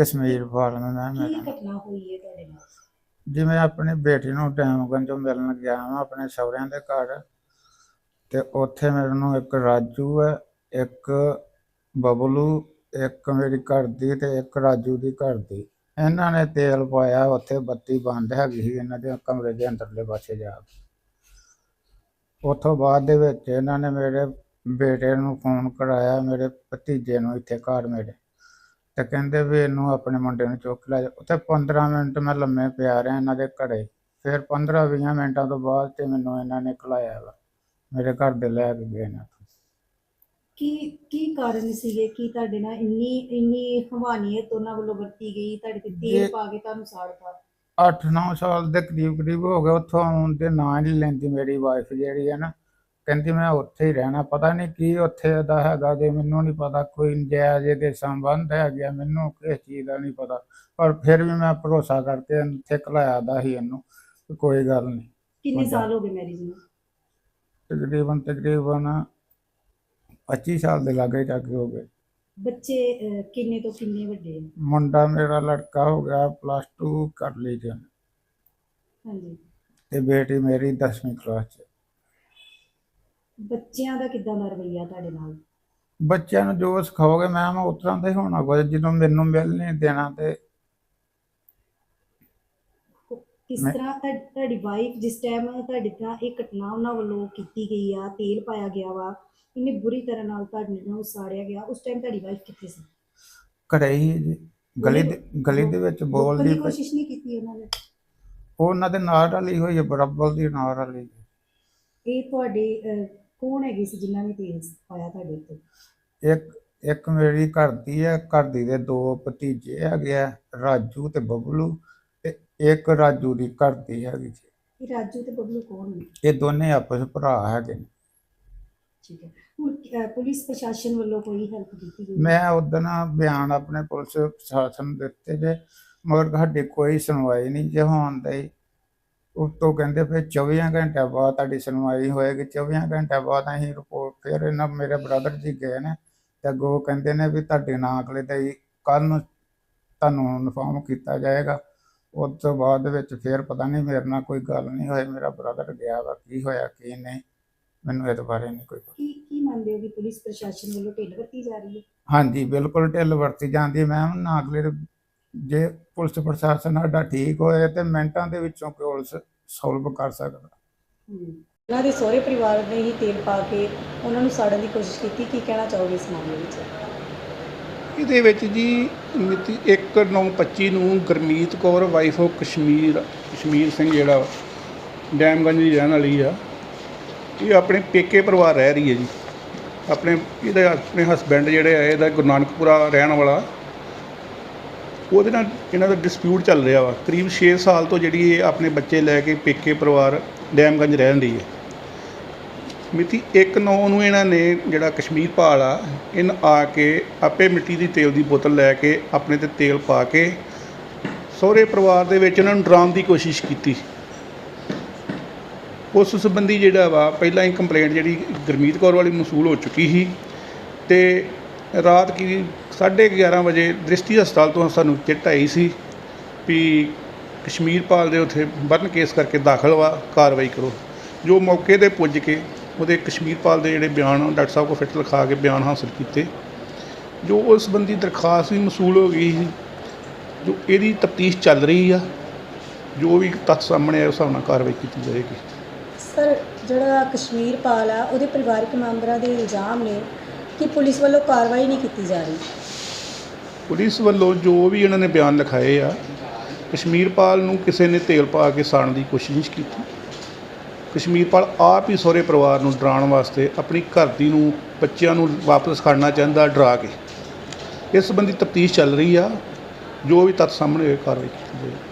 Kashmir farm ਹੈ ਕੀ ਮੇਰਾ ਘਟਨਾ ਹੋਈ ਹੈ ਤੁਹਾਡੇ ਨਾਲ? ਜਿਵੇਂ ਆਪਣੀ ਬੇਟੀ ਨੂੰ ਟੈਮਗੰਜੋਂ ਮਿਲਣ ਗਿਆ ਹਾਂ ਆਪਣੇ ਸਹੁਰਿਆਂ ਦੇ ਘਰ ਤੇ ਉੱਥੇ ਮੈਨੂੰ ਇੱਕ ਰਾਜੂ ਹੈ ਇੱਕ ਬਬਲੂ ਇੱਕ ਮੇਰੀ ਘਰ ਦੀ ਤੇ ਇੱਕ ਰਾਜੂ ਦੀ ਘਰ ਦੀ। ਇਹਨਾਂ ਨੇ ਤੇਲ ਪਾਇਆ ਉੱਥੇ ਬੱਤੀ ਬੰਦ ਹੈਗੀ ਸੀ ਇਹਨਾਂ ਦੇ ਕਮਰੇ ਦੇ ਅੰਦਰਲੇ ਪਾਸੇ ਜਾ ਕੇ। ਉੱਥੋਂ ਬਾਅਦ ਦੇ ਵਿੱਚ ਇਹਨਾਂ ਨੇ ਮੇਰੇ ਬੇਟੇ ਨੂੰ ਫੋਨ ਕਰਾਇਆ ਮੇਰੇ ਭਤੀਜੇ ਨੂੰ ਇੱਥੇ ਘਰ ਮੇਰੇ। ਤੇ ਕਹਿੰਦੇ ਵੀ ਇਹਨੂੰ ਆਪਣੇ ਮੁੰਡੇ ਨੂੰ ਚੁੱਕ ਲੈ ਜਾ। ਉੱਥੇ 15 ਮਿੰਟ ਮੈਂ ਲੰਮੇ ਪਿਆ ਰਿਹਾ ਇਹਨਾਂ ਦੇ ਘਰੇ ਫਿਰ 15 20 ਮਿੰਟਾਂ ਤੋਂ ਬਾਅਦ ਤੇ ਮੈਨੂੰ ਇਹਨਾਂ ਨੇ ਖਲਾਇਆ ਵਾ। ਮੇਰੇ ਘਰ ਦੇ ਲੈ ਕੇ ਗਏ ਨੇ। ਕੀ ਕੀ ਕਾਰਨ ਸੀਗੇ? ਕਿ ਤੁਹਾਡੇ ਨਾਲ ਇੰਨੀ ਇੰਨੀ ਹਵਾਨੀਅਤ ਉਹਨਾਂ ਵੱਲੋਂ ਵਰਤੀ ਗਈ? ਤੁਹਾਡੇ ਤੇ ਤੇਲ ਪਾ ਕੇ ਤੁਹਾਨੂੰ ਸਾੜਤਾ 8-9 ਸਾਲ ਦੇ ਕਰੀਬ ਕਰੀਬ ਹੋ ਗਏ। ਉੱਥੋਂ ਆਉਣ ਦੇ ਨਾਂ ਹੀ ਨਹੀਂ ਲੈਂਦੀ ਮੇਰੀ ਵਾਈਫ ਜਿਹੜੀ ਹੈ ਨਾ। ਕਹਿੰਦੀ ਮੈਂ ਉੱਥੇ ਹੀ ਰਹਿਣਾ ਪਤਾ ਨਹੀਂ ਕੀ ਉੱਥੇ ਦਾ ਹੈਗਾ ਜੇ ਮੈਨੂੰ ਨਹੀਂ ਪਤਾ ਕੋਈ ਨਜਾਇਜ਼ ਦੇ ਸੰਬੰਧ ਹੈ ਗਿਆ ਮੈਨੂੰ ਕਿਸ ਚੀਜ਼ ਦਾ ਨਹੀਂ ਪਤਾ ਪਰ ਫਿਰ ਵੀ ਮੈਂ ਭਰੋਸਾ ਕਰਕੇ ਇੱਥੇ ਘਲਾਇਆ ਦਾ ਸੀ ਇਹਨੂੰ ਕੋਈ ਗੱਲ ਨਹੀਂ ਕਿੰਨੇ। ਸਾਲ ਹੋ ਗਏ ਮੈਰਿਜ ਨੂੰ? ਤਕਰੀਬਨ ਤਕਰੀਬਨ 25 ਸਾਲ ਦੇ ਲਾਗੇ ਚੱਕੇ ਹੋ ਗਏ। ਬੱਚੇ ਕਿੰਨੇ ਤੋਂ ਕਿੰਨੇ ਵੱਡੇ ਮੁੰਡਾ ਮੇਰਾ ਲੜਕਾ ਹੋ ਗਿਆ ਪਲੱਸ 2 ਕਰ ਲਈ ਜੀ ਹਾਂਜੀ। ਤੇ ਬੇਟੀ ਮੇਰੀ 10ਵੀਂ ਕਲਾਸ ਚ। ਬੱਚਿਆਂ ਦਾ ਕਿੱਦਾਂ ਦਾ ਰਵੱਈਆ ਤੁਹਾਡੇ ਨਾਲ? ਬੱਚਿਆਂ ਨੂੰ ਜੋ ਸਿਖਾਓਗੇ ਮੈਮ ਉਸ ਤਰ੍ਹਾਂ ਦਾ ਹੀ ਹੋਣਾ ਕੁਝ ਜਦੋਂ ਮੈਨੂੰ ਮਿਲ ਨਹੀਂ ਦੇਣਾ ਤੇ ਕਿਸ ਤਰ੍ਹਾਂ ਤੁਹਾ- ਤੁਹਾਡੀ ਵਾਈਫ ਜਿਸ ਟਾਈਮ ਤੁਹਾਡੇ ਨਾਲ ਇਹ ਘਟਨਾ ਉਹਨਾਂ ਵੱਲੋਂ ਕੀਤੀ ਗਈ ਆ ਤੇਲ ਪਾਇਆ ਗਿਆ ਵਾ ਇੰਨੀ ਬੁਰੀ ਤਰ੍ਹਾਂ ਨਾਲ ਤੁਹਾਡੇ ਨਾਲ ਸਾੜਿਆ ਗਿਆ ਉਸ ਟਾਈਮ ਤੁਹਾਡੀ ਵਾਈਫ ਕਿੱਥੇ ਸੀ? ਘਰੇ ਹੀ ਜੀ ਗਲੀ ਦੇ ਗਲੀ ਦੇ ਵਿੱਚ ਰੋਕਣ ਬੋਲਦੀ ਦੀ ਪਈ। ਕੋਸ਼ਿਸ਼ ਨਹੀਂ ਕੀਤੀ ਉਹਨਾਂ ਨੇ? ਉਹ ਉਹਨਾਂ ਦੇ ਨਾਲ ਰਲੀ ਹੋਈ ਹੈ ਬਰਾਬਰ ਦੀ ਨਾਲ ਰਲੀ। ਇਹ ਤੁਹਾਡੇ ਅਹ, ਕੌਣ ਹੈਗੇ ਸੀ ਜਿਨ੍ਹਾਂ ਨੇ ਤੇਲ ਪਾਇਆ ਤੁਹਾਡੇ ਉੱਤੇ? ਇੱਕ ਇੱਕ ਮੇਰੀ ਘਰ ਦੀ ਹੈ ਘਰ ਦੀ ਦੇ ਦੋ ਭਤੀਜੇ ਹੈਗੇ ਆ ਰਾਜੂ ਤੇ ਬਬਲੂ ਤੇ ਇੱਕ ਰਾਜੂ ਦੀ ਘਰ ਦੀ ਹੈਗੀ ਜੀ ਇਹ ਰਾਜੂ ਤੇ ਬਬਲੂ ਕੌਣ ਨੇ? ਇਹ ਦੋਨੇ ਆਪਸ ਭਰਾ ਹੈਗੇ ਨੇ। ਠੀਕ ਹੈ। ਹੁਣ ਅਹ, ਪੁਲਿਸ ਪ੍ਰਸ਼ਾਸਨ ਵੱਲੋਂ ਕੋਈ ਹੈਲਪ ਕੀਤੀ ਗਈ? ਮੈਂ ਉਦੋਂ ਬਿਆਨ ਆਪਣੇ ਪੁਲਿਸ ਪ੍ਰਸ਼ਾਸਨ ਨੂੰ ਦਿੱਤੇ ਜੇ ਮਗਰ ਸਾਡੀ ਕੋਈ ਸੁਣਵਾਈ ਨਹੀਂ ਜੇ ਹੋਣ ਦੀ ਉਸ ਤੋਂ ਕਹਿੰਦੇ ਫਿਰ 24 ਘੰਟਿਆਂ ਬਾਅਦ ਤੁਹਾਡੀ ਸੁਣਵਾਈ ਹੋਏਗੀ। 24 ਘੰਟਿਆਂ ਬਾਅਦ ਅਸੀਂ ਰਿਪੋਰਟ ਫਿਰ ਇਹਨਾਂ ਮੇਰੇ ਬ੍ਰਦਰ ਜੀ ਗਏ ਨੇ ਤੇ ਅੱਗੋਂ ਕਹਿੰਦੇ ਨੇ ਵੀ ਤੁਹਾਡੇ ਨਾਂ ਅਗਲੇ ਤੇ ਕੱਲ ਨੂੰ ਤੁਹਾਨੂੰ ਇਨਫਾਰਮ ਕੀਤਾ ਜਾਏਗਾ। ਉਸ ਤੋਂ ਬਾਅਦ ਵਿੱਚ ਫਿਰ ਪਤਾ ਨਹੀਂ ਮੇਰੇ ਨਾਲ ਕੋਈ ਗੱਲ ਨਹੀਂ ਹੋਈ ਮੇਰਾ ਬ੍ਰਦਰ ਗਿਆ ਵਾ ਕੀ ਹੋਇਆ ਕੀ ਨਹੀਂ ਮੈਨੂੰ ਇਹਦੇ ਬਾਰੇ ਨਹੀਂ ਕੋਈ ਪਤਾ। ਕੀ ਕੀ ਮੰਨਦੇ ਹੋ ਕਿ ਪੁਲਿਸ ਪ੍ਰਸ਼ਾਸਨ ਵੱਲੋਂ ਢਿੱਲ ਵਰਤੀ ਜਾ ਰਹੀ ਹੈ? ਹਾਂਜੀ ਬਿਲਕੁਲ ਢਿੱਲ ਵਰਤੀ ਜਾਂਦੀ ਮੈਮ ਨਾ ਅਗਲੇ ਜੇ ਪੁਲਿਸ ਪ੍ਰਸ਼ਾਸਨ ਸਾਡਾ ਠੀਕ ਹੋਏ ਤੇ ਮਿੰਟਾਂ ਦੇ ਵਿੱਚੋਂ ਪੁਲਿਸ ਸੋਲਵ ਕਰ ਸਕਦਾ। ਉਹਨਾਂ ਦੇ ਸਹੁਰੇ ਪਰਿਵਾਰ ਨੇ ਹੀ ਤੇਲ ਪਾ ਕੇ ਉਹਨਾਂ ਨੂੰ ਸਾੜਨ ਦੀ ਕੋਸ਼ਿਸ਼ ਕੀਤੀ। ਕੀ ਕਹਿਣਾ ਚਾਹੋਗੇ ਇਸ ਮਾਮਲੇ ਵਿੱਚ? ਇਹਦੇ ਵਿੱਚ ਜੀ ਮਿਤੀ 1/9/25 ਨੂੰ ਗੁਰਮੀਤ ਕੌਰ ਵਾਈਫ ਆਫ ਕਸ਼ਮੀਰ ਕਸ਼ਮੀਰ ਸਿੰਘ ਜਿਹੜਾ ਡੈਮਗੰਜ ਦੀ ਰਹਿਣ ਵਾਲੀ ਆ। ਇਹ ਆਪਣੇ ਪੇਕੇ ਪਰਿਵਾਰ ਰਹਿ ਰਹੀ ਹੈ ਜੀ। ਆਪਣੇ ਇਹਦੇ ਆਪਣੇ ਹਸਬੈਂਡ ਜਿਹੜੇ ਆ ਇਹਦਾ ਗੁਰੂ ਨਾਨਕਪੁਰਾ ਰਹਿਣ ਵਾਲਾ। ਉਹਦੇ ਨਾਲ ਇਹਨਾਂ ਦਾ ਡਿਸਪਿਊਟ ਚੱਲ ਰਿਹਾ ਵਾ। ਕਰੀਬ 6 ਸਾਲ ਤੋਂ ਜਿਹੜੀ ਇਹ ਆਪਣੇ ਬੱਚੇ ਲੈ ਕੇ ਪੇਕੇ ਪਰਿਵਾਰ ਡੈਮਗੰਜ ਰਹਿਣ ਦੀ ਹੈ। ਮਿਤੀ 1/9 ਨੂੰ ਇਹਨਾਂ ਨੇ ਜਿਹੜਾ ਕਸ਼ਮੀਰ ਪਾਲ ਆ, ਇਹਨ ਆ ਕੇ ਆਪੇ ਮਿੱਟੀ ਦੀ ਤੇਲ ਦੀ ਬੋਤਲ ਲੈ ਕੇ ਆਪਣੇ ਤੇ ਤੇਲ ਪਾ ਕੇ ਸਹੁਰੇ ਪਰਿਵਾਰ ਦੇ ਵਿੱਚ ਇਹਨਾਂ ਨੂੰ ਡਰਾਉਣ ਦੀ ਕੋਸ਼ਿਸ਼ ਕੀਤੀ। ਉਸ ਸੰਬੰਧੀ ਜਿਹੜਾ ਵਾ, ਪਹਿਲਾਂ ਹੀ ਕੰਪਲੇਂਟ ਜਿਹੜੀ ਗੁਰਮੀਤ ਕੌਰ ਵਾਲੀ ਮਸੂਲ ਹੋ ਚੁੱਕੀ ਸੀ ਤੇ ਰਾਤ ਕੀ 11:30 ਵਜੇ ਦ੍ਰਿਸ਼ਟੀ ਹਸਪਤਾਲ ਤੋਂ ਸਾਨੂੰ ਚਿੱਟ ਆਈ ਸੀ ਵੀ ਕਸ਼ਮੀਰ ਪਾਲ ਦੇ ਉੱਥੇ ਬਰਨ ਕੇਸ ਕਰਕੇ ਦਾਖਲ ਵਾ, ਕਾਰਵਾਈ ਕਰੋ। ਜੋ ਮੌਕੇ ਤੇ ਪੁੱਜ ਕੇ ਉਹਦੇ ਕਸ਼ਮੀਰ ਪਾਲ ਦੇ ਜਿਹੜੇ ਬਿਆਨ ਡਾਕਟਰ ਸਾਹਿਬ ਕੋ ਫਿੱਟ ਲਿਖਾ ਕੇ ਬਿਆਨ ਹਾਸਲ ਕੀਤੇ। ਜੋ ਉਸ ਸੰਬੰਧੀ ਦਰਖਾਸਤ ਵੀ ਮਸੂਲ ਹੋ ਗਈ ਸੀ, ਜੋ ਇਹਦੀ ਤਫਤੀਸ਼ ਚੱਲ ਰਹੀ ਆ, ਜੋ ਵੀ ਤੱਥ ਸਾਹਮਣੇ ਆਏ, ਉਸ ਹਿਸਾਬ ਨਾਲ ਕਾਰਵਾਈ ਕੀਤੀ ਜਾਏਗੀ। ਸਰ, ਜਿਹੜਾ ਕਸ਼ਮੀਰ ਪਾਲ ਆ, ਉਹਦੇ ਪਰਿਵਾਰਕ ਮੈਂਬਰਾਂ ਦੇ ਇਲਜ਼ਾਮ ਨੇ ਕਿ ਪੁਲਿਸ ਵੱਲੋਂ ਕਾਰਵਾਈ ਨਹੀਂ ਕੀਤੀ ਜਾ ਰਹੀ? ਪੁਲਿਸ ਵੱਲੋਂ ਜੋ ਵੀ ਇਹਨਾਂ ਨੇ ਬਿਆਨ ਲਿਖਾਏ ਆ, ਕਸ਼ਮੀਰਪਾਲ ਨੂੰ ਕਿਸੇ ਨੇ ਤੇਲ ਪਾ ਕੇ ਸਾੜਨ ਦੀ ਕੋਸ਼ਿਸ਼ ਕੀਤੀ। ਕਸ਼ਮੀਰਪਾਲ ਆਪ ਹੀ ਸਹੁਰੇ ਪਰਿਵਾਰ ਨੂੰ ਡਰਾਉਣ ਵਾਸਤੇ ਆਪਣੀ ਘਰ ਦੀ ਨੂੰ, ਬੱਚਿਆਂ ਨੂੰ ਵਾਪਸ ਖੜਨਾ ਚਾਹੁੰਦਾ, ਡਰਾ ਕੇ। ਇਸ ਸੰਬੰਧੀ ਤਫਤੀਸ਼ ਚੱਲ ਰਹੀ ਆ। ਜੋ ਵੀ ਤੱਥ ਸਾਹਮਣੇ ਹੋਏ, ਕਾਰਵਾਈ ਕੀਤੀ ਜਾਏਗੀ